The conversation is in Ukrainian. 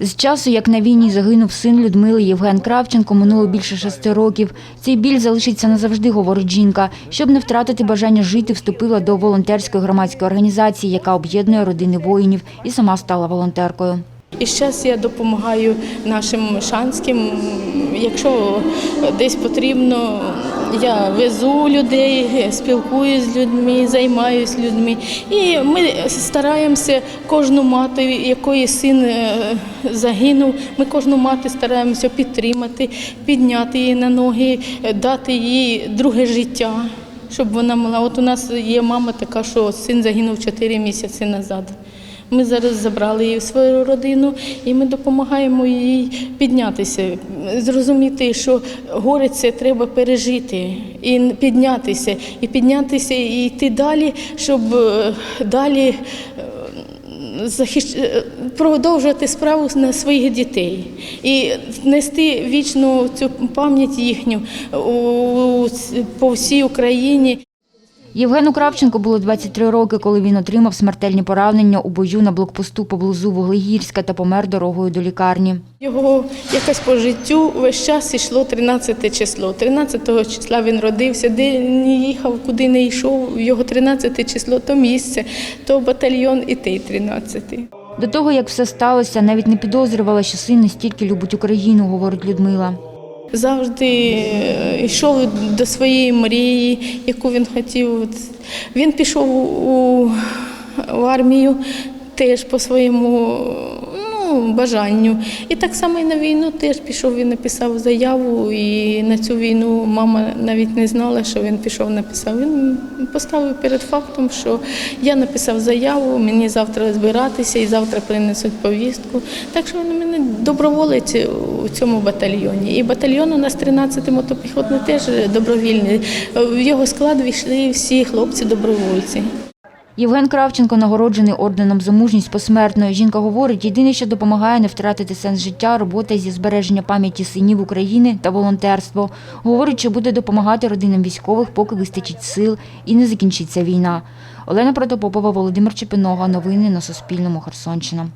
З часу, як на війні загинув син Людмили Євген Кравченко, минуло більше шести років. Цей біль залишиться назавжди, говорить жінка. Щоб не втратити бажання жити, вступила до волонтерської громадської організації, яка об'єднує родини воїнів, і сама стала волонтеркою. І зараз я допомагаю нашим шанським. Якщо десь потрібно, я везу людей, спілкуюсь з людьми, займаюся людьми. І ми стараємося кожну мати, якої син е, загинув, ми кожну мати стараємося підтримати, підняти її на ноги, дати їй друге життя. Щоб вона могла. От у нас є мама така, що син загинув 4 місяці назад. Ми зараз забрали її в свою родину і ми допомагаємо їй піднятися, зрозуміти, що горе це треба пережити і піднятися, і піднятися, і йти далі, щоб е, далі е, захищ... е, продовжувати справу на своїх дітей і нести вічну цю пам'ять їхню по всій Україні. Євгену Кравченко було 23 роки, коли він отримав смертельні поранення у бою на блокпосту поблизу Вуглегірська та помер дорогою до лікарні. Його якось по життю весь час йшло 13 число. 13 числа він родився, де не їхав, куди не йшов. Його 13 число то місце, то батальйон і той 13. До того, як все сталося, навіть не підозрювала, що син настільки любить Україну, говорить Людмила. Завжди е, йшов до своєї мрії, яку він хотів. Він пішов у, армію теж по своєму ну, бажанню. І так само і на війну теж пішов, він написав заяву, і на цю війну мама навіть не знала, що він пішов, написав. Він поставив перед фактом, що я написав заяву, мені завтра збиратися і завтра принесуть повістку. Так що він мене доброволець у цьому батальйоні. І батальйон у нас 13-й мотопіхотний теж добровільний. В його склад війшли всі хлопці-добровольці. Євген Кравченко нагороджений орденом за мужність посмертно. Жінка говорить, єдине, що допомагає не втратити сенс життя, робота зі збереження пам'яті синів України та волонтерство. Говорить, що буде допомагати родинам військових, поки вистачить сил і не закінчиться війна. Олена Протопопова, Володимир Чепинога. Новини на Суспільному. Херсонщина.